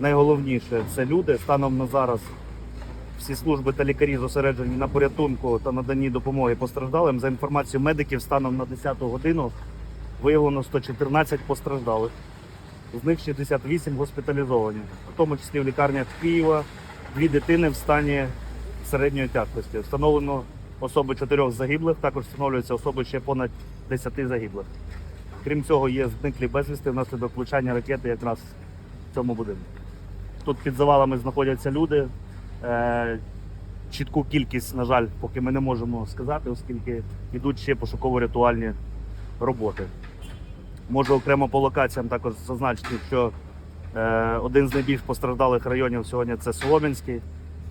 найголовніше це люди. Станом на зараз всі служби та лікарі зосереджені на порятунку та наданні допомоги постраждалим. За інформацією медиків, станом на 10 годину виявлено 114 постраждалих. З них 68 госпіталізовані, в тому числі в лікарнях Києва, дві дитини в стані середньої тяжкості. Встановлено особи чотирьох загиблих, також встановлюються особи ще понад 10 загиблих. Крім цього, є зниклі безвісти внаслідок влучання ракети якраз в цьому будинку. Тут під завалами знаходяться люди. Е, чітку кількість, на жаль, поки ми не можемо сказати, оскільки йдуть ще пошуково-рятувальні роботи. Можу окремо по локаціям також зазначити, що е, один з найбільш постраждалих районів сьогодні це Солом'янський.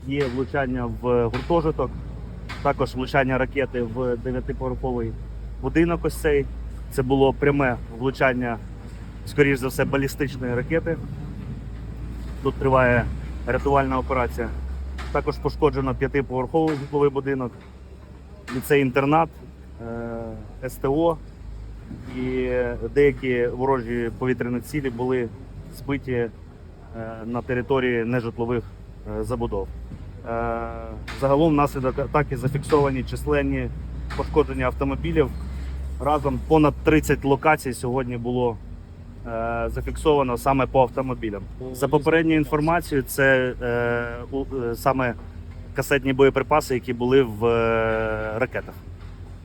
Є влучання в гуртожиток, також влучання ракети в дев'ятиповерховий будинок. Ось цей. Це було пряме влучання, скоріш за все, балістичної ракети. Тут триває рятувальна операція. Також пошкоджено п'ятиповерховий житловий будинок, ліцей-інтернат, е, СТО і деякі ворожі повітряні цілі були збиті е, на території нежитлових е, забудов. Загалом внаслідок атаки зафіксовані численні пошкодження автомобілів. Разом понад 30 локацій сьогодні було зафіксовано саме по автомобілям. За попередньою інформацією, це е, е, саме касетні боєприпаси, які були в е, ракетах.